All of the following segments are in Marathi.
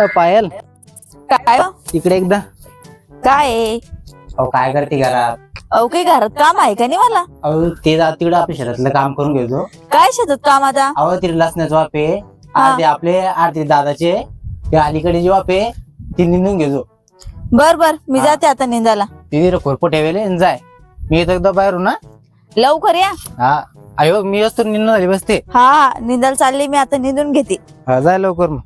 अ, पायल. काय हो? इकडे एकदा. काय आहे? अहो काय करते घरात? अहो काही घरात काम आहे का नाही मला? अहो ते जा तिकडे आपल्या शेतातलं काम करून घेतो. काय शेतात काम आता? अहो तिथे लसण्याचे वाफे हा. अर्धे आपले अर्धे दादाचे ते अलीकडे जे वाफे ते निंदून घेतो. बर बर. मी हा. जाते आता निंदाला तिथे खोरपो ठेवले आणि जाय. मी येतो एकदा बाहेरून ना लवकर या. हा. अयो मी असतो निंदून झाली बसते. हा हा निंदाला चालली मी आता निंदून घेते. हा, जाय लवकर मग.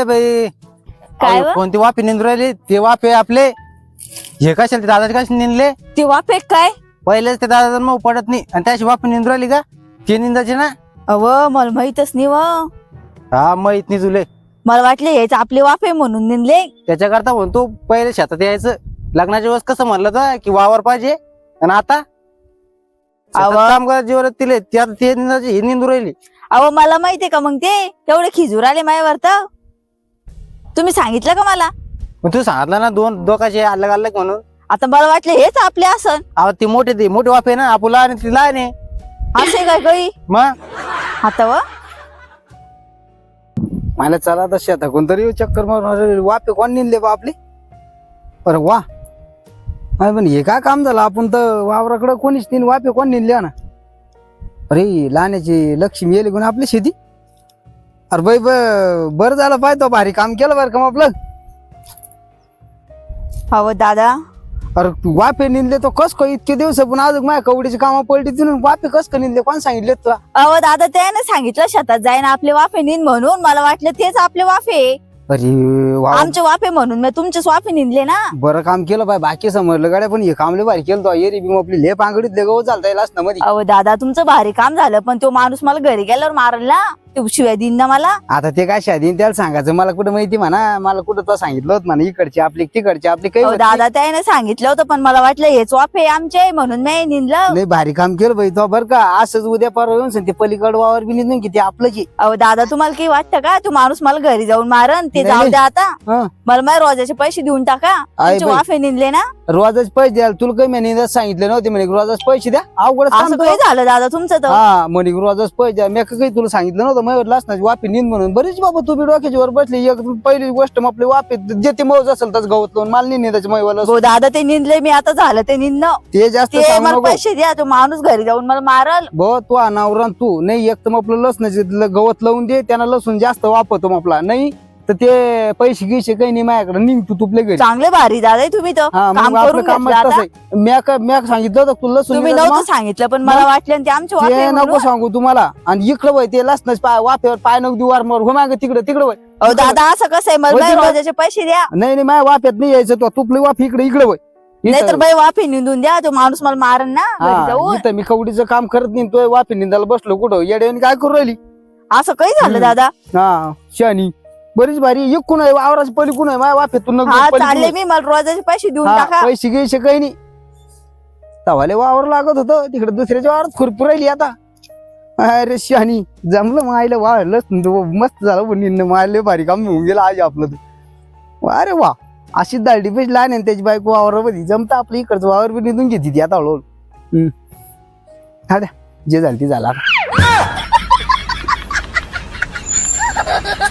ए बाई. काय अहो, व? कोणते वाफे निंदू राहिले? ते वाफे आपले. हे कशाला ते दादाचे कशा निंदले? ते वाफे काय? पहिलेच ते दादा मग पडत नाही. आणि त्याशी वाफे निंदू राहिली का? ते निंदाचे ना? अव मला माहितच नाही व. हा माहीत नाही तुले. मला वाटले हेच आपले वाफे म्हणून निंदले. त्याच्याकरता म्हणतो पहिले शेतात यायचं. लग्नाच्या वेळेस कसं म्हणलं तर की वावर पाहिजे. आणि आता? शेतात. काम जीवर तिले ते आता ते निंदाचे हे निंदू राहिली. अहो मला माहितीये का मग ते? तेवढे खिजूर आले माझ्यावर तर. तुम्ही सांगितलं का मला? मग तू सांगितलं ना दोन दोकाचे अलग अलग म्हणून. आता मला वाटलं हेच आपले असन अहो ते मोठे ते मोठे वाफे ना आपण लहान आहे, ती लहान आहे. असे काय काही मग? आता व? मला चला आता कोणतरी येऊ चक्कर मारून वापे कोण निघले बा आपले? अरे वा. अरे पण हे काय काम झालं? आपण तर वावराकडं कोणीच तीन वापे कोण निघले ना? अरे लहानाची लक्ष्मी येली कोण आपली शेती? अरे बाई बरं झालं पाहिजे तो भारी काम केलं बरं का मग आपलं? अहो दादा. अरे वाफे निघले तो कस का इतके दिवस पण अजून माझ्या कवडीची कामं पडली तिथून. वाफे कस का निघले कोण सांगितले तुला? अहो दादा त्याने सांगितलं शेतात जाईन आपले वाफे निन म्हणून. मला वाटलं तेच आपले वाफे. अरे वा आमचे वाफे म्हणून. मी तुमचेच वाफे निनले ना? बरं काम केलं पाय. बाकी समजलं गाड्या पण हे कामले भारी केलं तो. येरी बी आपली ले पांगडीत ले गहू चालता येईल असं मध्ये अहो दादा तुमचं भारी काम झालं पण तो माणूस मला घरी गेल्यावर मारल. तो शिवाय देईन ना मला. आता ते काय शादीन त्याला सांगायचं. मला कुठं माहिती म्हणा. मला कुठं तो सांगितलं होतं म्हणा. इकडची आपली तिकडची आपली काही अहो होत नाही. दादा त्याने सांगितलं होतं पण मला वाटलं हेच वाफे आमचे म्हणून मी निनलं लय भारी काम केलं बाई तो बरं का. असंच उद्या परवा येऊन सांग ते पलीकड वावर बी नाही की ते आपलंच. आहे. अहो दादा तुम्हाला काही वाटतं का? तो माणूस मला घरी जाऊन मारन. ते नाही, जाऊ नाही. द्या आता. हं. मला माझ्या रोजाचे पैसे देऊन टाका. आहे तुमचे बाई. वाफे निनले ना. रोजच पैसे द्याल तुला काही म्हणे सांगितले नव्हते म्हणे. रोजच पैसे द्या. अवघड असं काही झालं दादा तुमचं तर. हा म्हणे रोजच पैसे द्या. मी काही तुला सांगितलं नव्हतं? मग लसणाची वाफी निंद म्हणून. बरीच बाबा तुम्ही डोक्याची वर बसली एक पहिली गोष्ट मग आपली वाफी जे ते मौज असेल तच गवत लावून मला नाही त्याच्या मैवाला हो दादा ते निंदले मी आता झालं ते निंदणं ते जास्त ते सांगू मला नको. पैसे द्या तो माणूस घरी जाऊन मला मारल. ब तू अनावरा तू. नाही एक तर मग आपलं लसणाचे गवत लावून दे त्यांना लसूण जास्त वापरतो मग आपला. नाही तर ते पैसे गिसे काही नाही माझ्याकडे. निघ तू तुपले घरी. चांगले भारी दादा तुम्ही तर. हा काम मग आपलं करून काम घेतलं आता. तसं आहे. म्या का- म्या सांगितलं होतं तुला लसूण तुम्ही नव्हतं सांगितलं पण मला वाटलं आणि ते आमचे मग? वाफे ते नको म्हणून. सांगू तुम्हाला. आणि इकडं वय ते लसणाचे पाय वाफ्यावर पाय नको देऊ वार मर. हो मागे तिकडे तिकडे वय. अहो दादा असं कसं आहे? मला. रोजाचे पैसे द्या. नाही नाही माझ्या वाफ्यात नाही यायचं तो. तुपली वाफ इकडे इकडे वय. नाहीतर बाई वाफे निंदून द्या. तो माणूस मला मारन ना घरी जाऊन. इथं मी कवडीचं काम करत नाही तो वाफी निंदाला बसलो कुठं? येड्याने काय करू राहिली? असं काही झालं हम्म. दादा. हा शानी बरीच भारी आहे. वावराची पलीकून आहे? माझ्या वाफ्यातून नको हा पलीकडून चालले आहे. मी. मला रोजाचे पैसे देऊन हा, टाका. पैसे घ्यायचे काही नाही. तवाले वावर लागत होतं. तिकडे दुसऱ्याच्या वावरात खुरपू राहिली आता. अरे शानी जमलं मायला वाढलं मस्त झालं पण निन्न मायले भारी काम होऊन गेलं आज आपलं. तर. अरे वा अशी दालडी पेश लहान आहे त्याची बायको वावरामध्ये. जमतं आपलं इकडचं वावर बी निघून घेते ती आता हळूहळू. हम्म. हा द्या जे झालं ते झालं आता.